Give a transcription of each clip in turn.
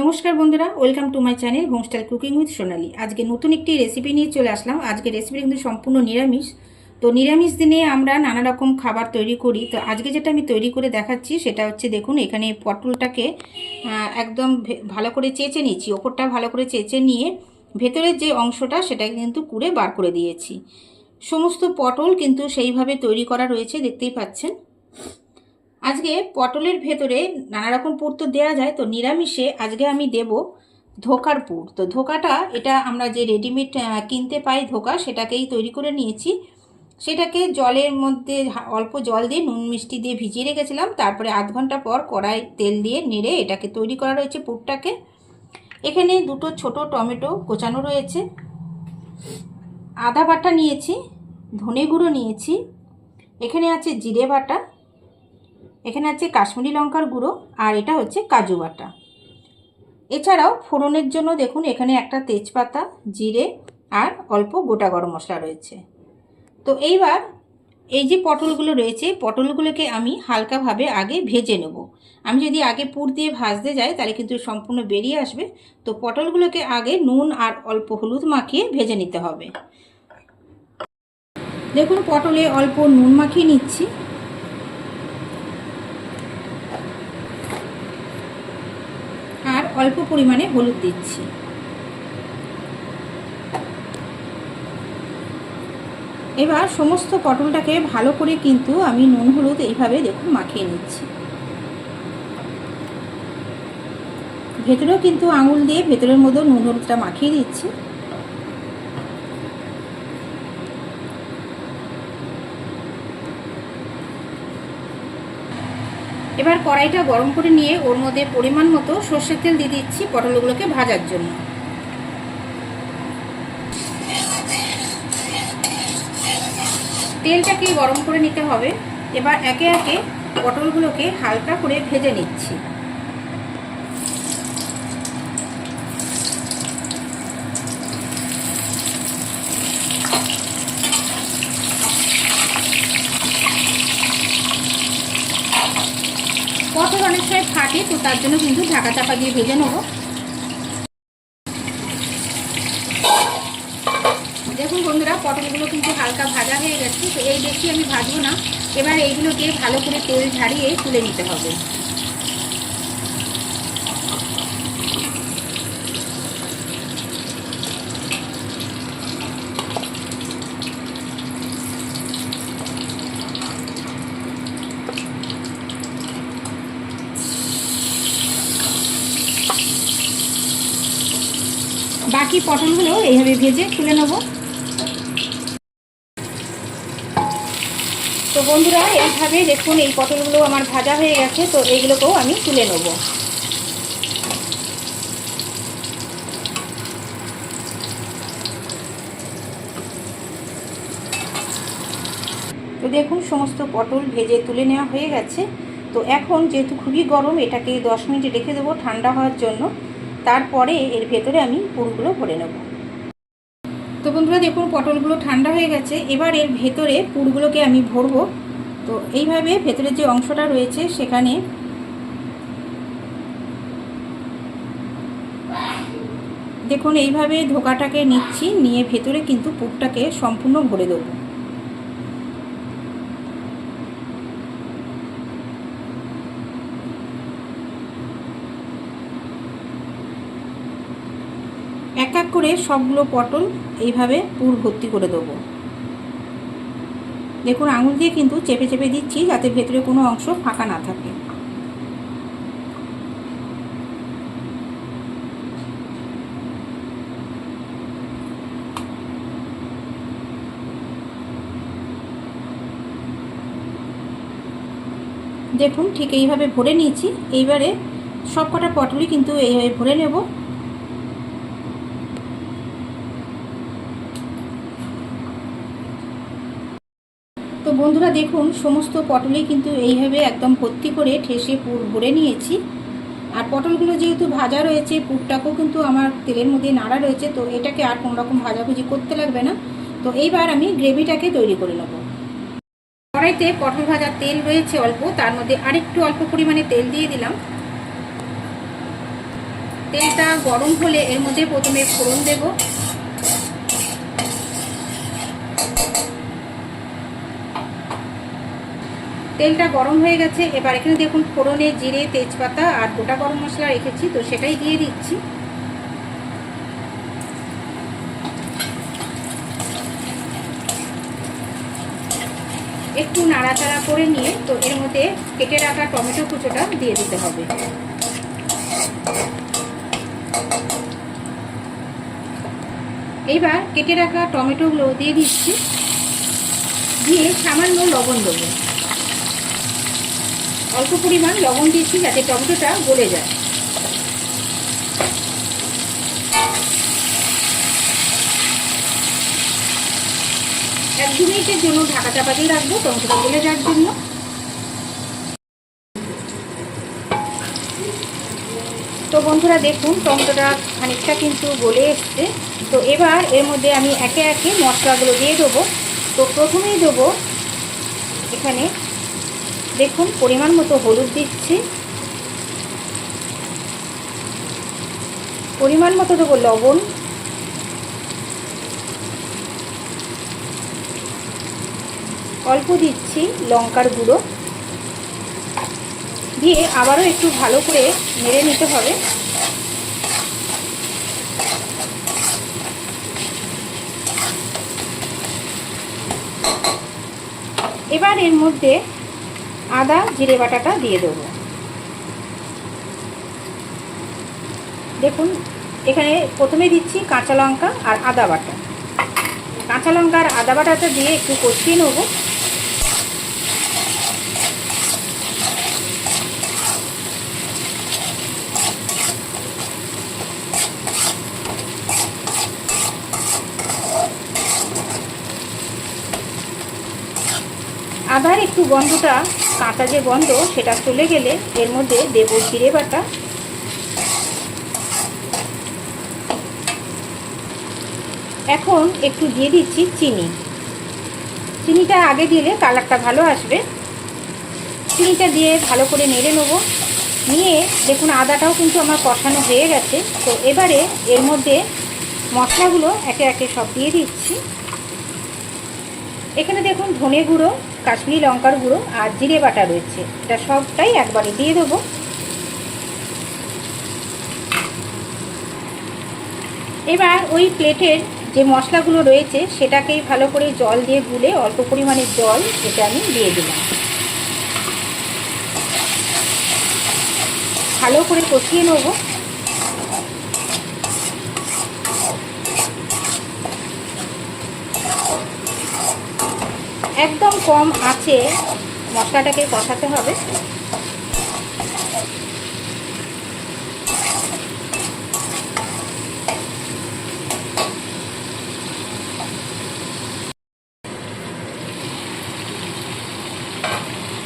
নমস্কার বন্ধুরা, welcome to my channel homestyle cooking with Sonali. আজকে নতুন একটি রেসিপি নিয়ে চলে আসলাম। আজকে রেসিপি কিন্তু সম্পূর্ণ নিরামিষ। তো নিরামিষ দিনে আমরা নানা রকম খাবার তৈরি করি। তো আজকে যেটা আমি তৈরি করে দেখাচ্ছি, সেটা হচ্ছে দেখুন, এখানে পটলটাকে একদম ভালো করে চেঁচে নিয়েছি। ওপরটা ভালো করে চেঁচে নিয়ে ভেতরের যে অংশটা, সেটাকে কিন্তু কুড়ে বার করে দিয়েছি। সমস্ত পটল কিন্তু সেইভাবে তৈরি করা রয়েছে, দেখতেই পাচ্ছেন। আজকে পটলের ভেতরে নানা রকম পুর তো দেওয়া যায়, তো নিরামিষে আজকে আমি দেব ধোকার পুর। তো ধোকাটা, এটা আমরা যে রেডিমেড কিনতে পাই ধোকা, সেটাকেই তৈরি করে নিয়েছি। সেটাকে জলের মধ্যে অল্প জল দিয়ে নুন মিষ্টি দিয়ে ভিজিয়ে রেখেছিলাম। তারপরে আধ ঘণ্টা পর কড়াই তেল দিয়ে নেড়ে এটাকে তৈরি করা রয়েছে পুরটাকে। এখানে দুটো ছোট টমেটো কোচানো রয়েছে। আদা বাটা নিয়েছি, ধনে গুঁড়ো নিয়েছি। এখানে আছে জিরে বাটা। এখানে আছে কাশ্মীরি লঙ্কার গুঁড়ো আর এটা হচ্ছে কাজু বাটা। এছাড়াও ফোড়নের জন্য দেখুন এখানে একটা তেজপাতা, জিরে আর অল্প গোটা গরম মশলা রয়েছে। তো এইবার এই যে পটলগুলো রয়েছে পটলগুলোকে আমি হালকাভাবে আগে ভেজে নেব। আমি যদি আগে পুর দিয়ে ভাজতে যাই, তাহলে কিন্তু সম্পূর্ণ বেরিয়ে আসবে। তো পটলগুলোকে আগে নুন আর অল্প হলুদ মাখিয়ে ভেজে নিতে হবে। দেখুন পটলে অল্প নুন মাখিয়ে নিচ্ছি আর অল্প পরিমাণে হলুদ দিচ্ছি। এবার সমস্ত পটলটাকে ভালো করে কিন্তু আমি নুন হলুদ এইভাবে দেখুন মাখিয়ে নিচ্ছি। ভেতরেও কিন্তু আঙুল দিয়ে ভেতরের মধ্যেও নুন হলুদটা মাখিয়ে দিচ্ছি। এবার কড়াইটা গরম করে নিয়ে ওর মধ্যে পরিমাণ মতো সর্ষের তেল দিয়ে দিচ্ছি পটলগুলোকে ভাজার জন্য। তেলটাকে গরম করে নিতে হবে। এবার একে একে পটলগুলোকে হালকা করে ভেজে নিচ্ছি। পটল অনেক সময় ফাটে, তো তার জন্য কিন্তু ঢাকা চাপা দিয়ে ভেজে নেব। দেখুন বন্ধুরা, পটলগুলো কিন্তু হালকা ভাজা হয়ে গেছে, তো এই বেশি আমি ভাজবো না। এবার এইগুলোকে ভালো করে তেল ঝাড়িয়ে তুলে নিতে হবে। বাকি পটলগুলো এইভাবে ভেজে তুলে নেব। তো বন্ধুরা, এইভাবে দেখুন, এই পটলগুলো আমার ভাজা হয়ে গেছে, তো এইগুলোকেও আমি তুলে নেব। তো দেখুন, সমস্ত পটল ভেজে তুলে নেওয়া হয়ে গেছে। তো এখন যেহেতু খুবই গরম, এটাকে দশ মিনিট রেখে দেবো ঠান্ডা হওয়ার জন্য। তারপরে এর ভেতরে আমি পুরগুলো ভরে নেব। তো বন্ধুরা দেখুন, পটলগুলো ঠান্ডা হয়ে গেছে। এবার এর ভেতরে পুরগুলোকে আমি ভরবো। তো এইভাবে ভেতরের যে অংশটা রয়েছে, সেখানে দেখুন, এইভাবে ধোকাটাকে নিচ্ছি, নিয়ে ভেতরে কিন্তু পুরটাকে সম্পূর্ণ ভরে দেবো। এক এক করে সবগুলো পটল এইভাবে পুর ভর্তি করে দেবো। দেখুন, আঙুল দিয়ে কিন্তু চেপে চেপে দিচ্ছি যাতে ভেতরে কোনো অংশ ফাঁকা না থাকে। দেখুন, ঠিক এইভাবে ভরে নিয়েছি। এইবারে সব কটা পটলই কিন্তু এইভাবে ভরে নেব তো বন্ধুরা দেখুন, সমস্ত পটলই কিন্তু এইভাবে একদম ভর্তি করে ঠেসে পুর ভরে নিয়েছি। আর পটলগুলো যেহেতু ভাজা রয়েছে, পুরটাকেও কিন্তু আমার তেলের মধ্যে নাড়া রয়েছে, তো এটাকে আর কোনো রকম ভাজাভুজি করতে লাগবে না। তো এইবার আমি গ্রেভিটাকে তৈরি করে নেব। কড়াইতে পটল ভাজার তেল রয়েছে অল্প, তার মধ্যে আরেকটু অল্প পরিমাণে তেল দিয়ে দিলাম। তেলটা গরম হলে এর মধ্যে প্রথমে ফোড়ন দেব। তেলটা গরম হয়ে গেছে। এবার এখানে দেখুন ফোড়নে জিরে, তেজপাতা আর গোটা গরম মশলা রেখেছি, তো সেটাই দিয়ে দিচ্ছি। একটু নাড়াচাড়া করে নিয়ে, তো এর মধ্যে কেটে রাখা টমেটো কুচোটা দিয়ে দিতে হবে। এইবার কেটে রাখা টমেটোগুলো দিয়ে দিচ্ছি। দিয়ে সামান্য লবণ দেবো। অল্প পরিমাণ লবণ দিচ্ছি যাতে টমেটোটা গলে যায়। এক দু মিনিটের জন্য ঢাকা চাপা দিয়ে রাখব, টমেটোটা গলে যাওয়ার জন্য। তো বন্ধুরা দেখুন, টমেটোটা খানিকটা কিন্তু গলে এসছে। তো এবার এর মধ্যে আমি একে একে মশলাগুলো দিয়ে দেবো। তো প্রথমেই দেবো এখানে দেখুন, পরিমাণ মতো হলুদ দিচ্ছি। পরিমাণ মতো দেবো লবণ। অল্প দিচ্ছি লঙ্কার গুঁড়ো। দিয়ে আবারও একটু ভালো করে নেড়ে নিতে হবে। এবার এর মধ্যে আদা, জিরে বাটাটা দিয়ে দেবো। দেখুন, এখানে প্রথমে দিচ্ছি কাঁচা লঙ্কা আর আদা বাটা। কাঁচা লঙ্কা আর আদা বাটাটা দিয়ে একটু কষিয়ে নেব। আদার একটু গন্ধটা কাঁচা যে গন্ধ, সেটা চলে গেলে এর মধ্যে দেব জিরে বাটা। এখন একটু দিয়ে দিচ্ছি চিনি। চিনিটা আগে দিলে কালারটা ভালো আসবে। চিনিটা দিয়ে ভালো করে নেড়ে নেব। নিয়ে দেখুন, আদাটাও কিন্তু আমার কষানো হয়ে গেছে। তো এবারে এর মধ্যে মশলাগুলো একে একে সব দিয়ে দিচ্ছি। এখানে দেখুন, ধনে গুঁড়ো কাশ্মীরি লঙ্কার গুঁড়ো আর জিরে বাটা রয়েছে। এটা সবটাই একবারে দিয়ে দেবো। এবার ওই প্লেটের যে মশলাগুলো রয়েছে, সেটাকেই ভালো করে জল দিয়ে গুলে অল্প পরিমাণে জল এটা আমি দিয়ে দিলাম। ভালো করে কষিয়ে নেব। একদম কম আছে। মশলাটাকে কষাতে হবে।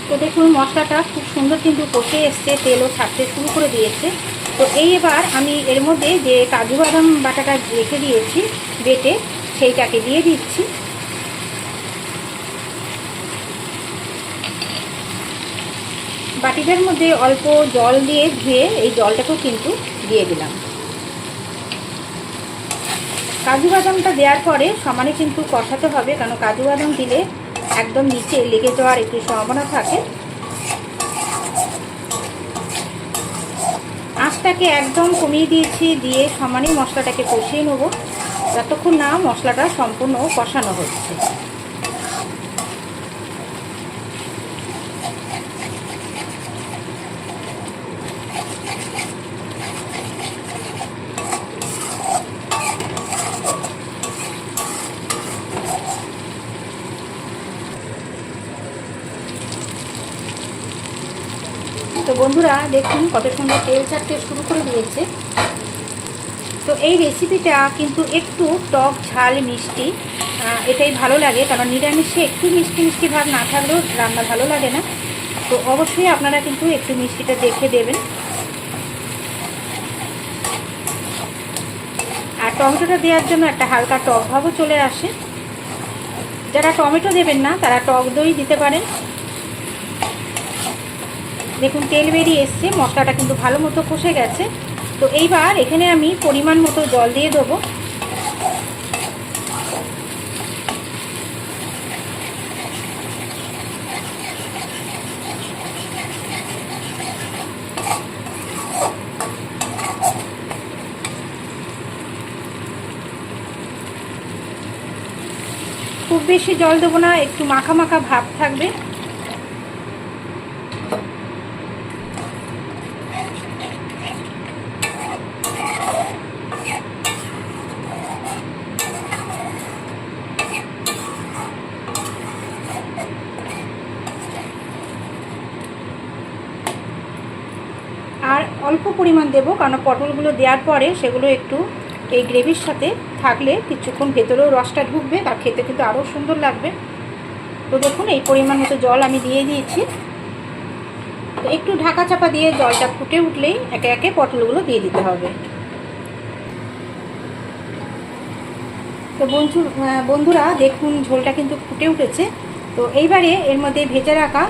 তো দেখুন, মশলাটা খুব সুন্দর কিন্তু কষে এসছে, তেলও ছাড়তে শুরু করে দিয়েছে। তো এই এবার আমি এর মধ্যে যে কাজু বাদাম বাটাটা রেখে দিয়েছি, বেটে, সেইটাকে দিয়ে দিচ্ছি। বাটিটার মধ্যে অল্প জল দিয়ে ধুয়ে এই জলটাকেও কিন্তু দিয়ে দিলাম। কাজু বাদামটা দেওয়ার পরে সমানে কিন্তু কষাতে হবে, কারণ কাজু বাদাম দিলে একদম নিচে লেগে যাওয়ার একটু সম্ভাবনা থাকে। আঁচটাকে একদম কমিয়ে দিয়েছি, দিয়ে সমানে মশলাটাকে কষিয়ে নেব। যতক্ষণ না মশলাটা সম্পূর্ণ কষানো হচ্ছে তো বন্ধুরা, দেখুন কত সুন্দর তেল ছাড়তে শুরু করে দিয়েছে। তো এই রেসিপিটা কিন্তু একটু টক, ঝাল, মিষ্টি এটাই ভালো লাগে। কারণ নিরামিষে একটু মিষ্টি মিষ্টি ভাব না থাকলেও রান্না ভালো লাগে না। তো অবশ্যই আপনারা কিন্তু একটু মিষ্টিটা দেখে দেবেন। আর টমেটোটা দেওয়ার জন্য একটা হালকা টক ভাবও চলে আসে। যারা টমেটো দেবেন না, তারা টক দই দিতে পারেন। দেখুন, তেল বেরিয়ে এসছে, মশলাটা কিন্তু ভালো মতো কষে গেছে। তো এইবার এখানে আমি পরিমাণ মতো জল দিয়ে দেবো। খুব বেশি জল দেবো না, একটু মাখা মাখা ভাব থাকবে। আর অল্প পরিমাণ দেবো, কারণ পটলগুলো দেওয়ার পরে সেগুলো একটু এই গ্রেভির সাথে থাকলে কিছুক্ষণ ভেতরেও রসটা ঢুকবে আর খেতে কিন্তু আরও সুন্দর লাগবে। তো দেখুন, এই পরিমাণ মতো জল আমি দিয়ে দিয়েছি। তো একটু ঢাকা চাপা দিয়ে জলটা ফুটে উঠলেই একে একে পটলগুলো দিয়ে দিতে হবে। তো বন্ধু বন্ধুরা, দেখুন ঝোলটা কিন্তু ফুটে উঠেছে। তো এইবারে এর মধ্যে ভেজে রাখা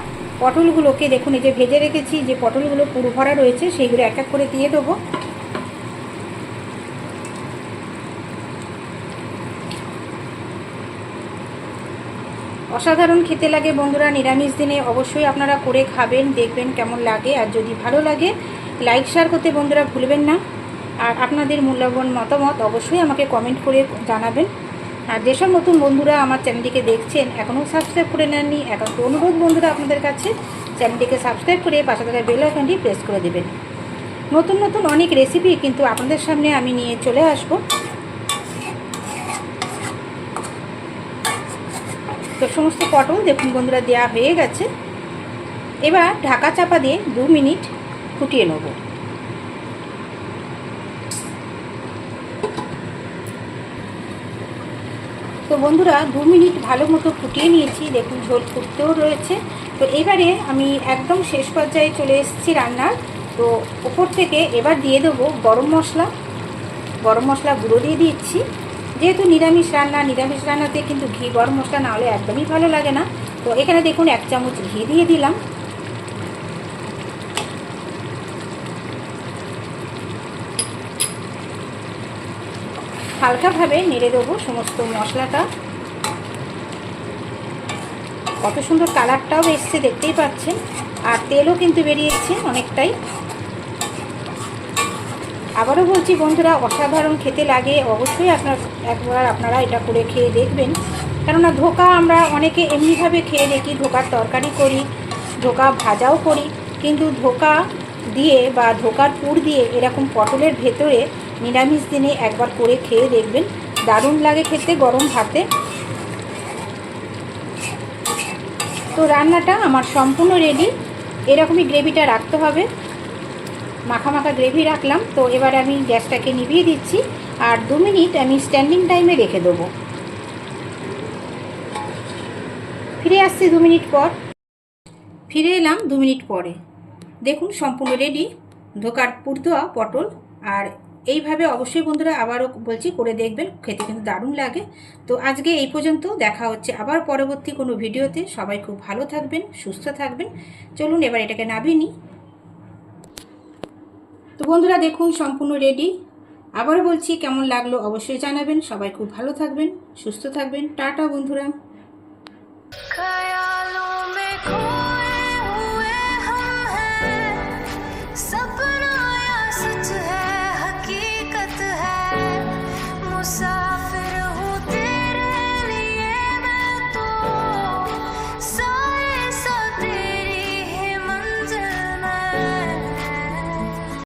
পটলগুলোকে দেখুন, এই যে ভেজে রেখেছি, যে পটলগুলো পুরো ভরা রয়েছে, সেইগুলো এক এক করে দিয়ে দেবো। অসাধারণ খেতে লাগে বন্ধুরা, নিরামিষ দিনে অবশ্যই আপনারা করে খাবেন, দেখবেন কেমন লাগে, আর যদি ভালো লাগে, লাইক, শেয়ার করতে বন্ধুরা ভুলবেন না। আর আপনাদের মূল্যবান মতামত অবশ্যই আমাকে কমেন্ট করে জানাবেন। আর যেসব নতুন বন্ধুরা আমার চ্যানেলটিকে দেখছেন, এখনও সাবস্ক্রাইব করে নেননি এখন অনুরোধ বন্ধুরা আপনাদের কাছে, চ্যানেলটিকে সাবস্ক্রাইব করে পাশে থাকা বেল আইকনটি প্রেস করে দেবেন। নতুন নতুন অনেক রেসিপি কিন্তু আপনাদের সামনে আমি নিয়ে চলে আসব। তো সমস্ত পটল দেখুন বন্ধুরা দেওয়া হয়ে গেছে। এবার ঢাকা চাপা দিয়ে দু মিনিট ফুটিয়ে নেব। বন্ধুরা, দু মিনিট ভালো মতো ফুটিয়ে নিয়েছি। দেখুন, ঝোল ফুটতেও রয়েছে। তো এবারে আমি একদম শেষ পর্যায়ে চলে এসেছি রান্নার। তো ওপর থেকে এবার দিয়ে দেবো গরম মশলা। গরম মশলা গুঁড়ো দিয়ে দিচ্ছি। যেহেতু নিরামিষ রান্না, নিরামিষ রান্নাতে কিন্তু ঘি, গরম মশলা না হলে একদমই ভালো লাগে না। তো এখানে দেখুন, এক চামচ ঘি দিয়ে দিলাম। হালকাভাবে নেড়ে দেবো সমস্ত মশলাটা। কত সুন্দর কালারটাও এসছে, দেখতেই পাচ্ছেন। আর তেলও কিন্তু বেরিয়েছে অনেকটাই। আবারও বলছি বন্ধুরা, অসাধারণ খেতে লাগে। অবশ্যই আপনার, একবার আপনারা এটা করে খেয়ে দেখবেন। কেননা ধোকা আমরা অনেকে এমনিভাবে খেয়ে দেখি, ধোকার তরকারি করি, ধোকা ভাজাও করি। কিন্তু ধোকা দিয়ে বা ধোকার পুর দিয়ে এরকম পটলের ভেতরে নিরামিষ দিনে একবার করে খেয়ে দেখবেন। দারুণ লাগে খেতে, গরম ভাতে। তো রান্নাটা আমার সম্পূর্ণ রেডি এরকমই গ্রেভিটা রাখতে হবে। মাখা মাখা গ্রেভি রাখলাম। তো এবার আমি গ্যাসটাকে নিভিয়ে দিচ্ছি। আর দু মিনিট আমি স্ট্যান্ডিং টাইমে রেখে দেবো। ফিরে আসছি দু মিনিট পর। ফিরে এলাম দু মিনিট পরে। দেখুন, সম্পূর্ণ রেডি ধোকার পুরদোয়া পটল। আর এইভাবে অবশ্যই বন্ধুরা আবারও বলছি করে দেখবেন, খেতে কিন্তু দারুণ লাগে। তো আজকে এই পর্যন্ত, দেখা হচ্ছে আবার পরবর্তী কোনো ভিডিওতে। সবাই খুব ভালো থাকবেন, সুস্থ থাকবেন। চলুন এবার এটাকে নাবিয়ে নিই। তো বন্ধুরা দেখুন, সম্পূর্ণ রেডি আবার বলছি, কেমন লাগল অবশ্যই জানাবেন। সবাই খুব ভালো থাকবেন, সুস্থ থাকবেন। টাটা বন্ধুরা।